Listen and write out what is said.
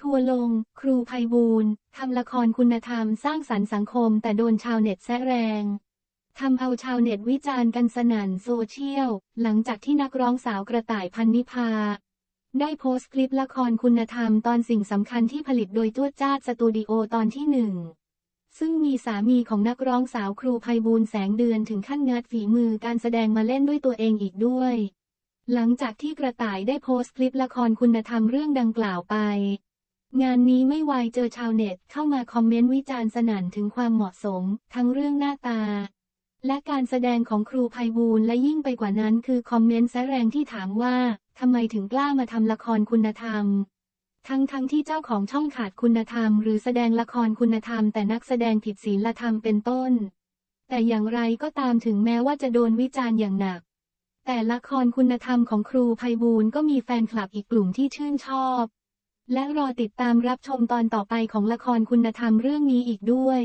ทัวลง ครูไพบูลทำละครคุณธรรมสร้างสรรค์สังคม แต่โดนชาวเน็ตแซะแรงทำเอาชาวเน็ตวิจารณ์กันสนั่นโซเชียล หลังจากที่นักร้องสาวกระต่ายพันนิพา ได้โพสต์คลิปละครคุณธรรมตอนสิ่งสำคัญที่ผลิตโดยตัวจ้าสตูดิโอตอนที่หนึ่งซึ่งมีสามีของนักร้องสาวครูไพบูลแสงเดือนถึงขั้นงัดฝีมือการแสดงมาเล่นด้วยตัวเองอีกด้วย หลังจากที่กระต่ายได้โพสต์คลิปละครคุณธรรมเรื่องดังกล่าวไป งานนี้ไม่วเจอชาวเน็ตเข้ามาคอมเมนต์วิจารณ์สนั่นถึงความเหมาะสม ทั้งเรื่องหน้าตา และการแสดงของครูไพบูลและยิ่งไปกว่านั้นคือคอมเมนต์แซะแรงที่ถามว่าทำไมถึงกล้ามาทำละครคุณธรรม ทั้งทั้งที่เจ้าของช่องขาดคุณธรรม หรือแสดงละครคุณธรรม แต่นักแสดงผิดศีลธรรมเป็นต้น แต่อย่างไรก็ตามถึงแม้ว่าจะโดนวิจารณ์อย่างหนัก แต่ละครคุณธรรมของครูไพบูลก็มีแฟนคลับอีกกลุ่มที่ชื่นชอบ และรอติดตามรับชมตอนต่อไปของละครคุณธรรมเรื่องนี้อีกด้วย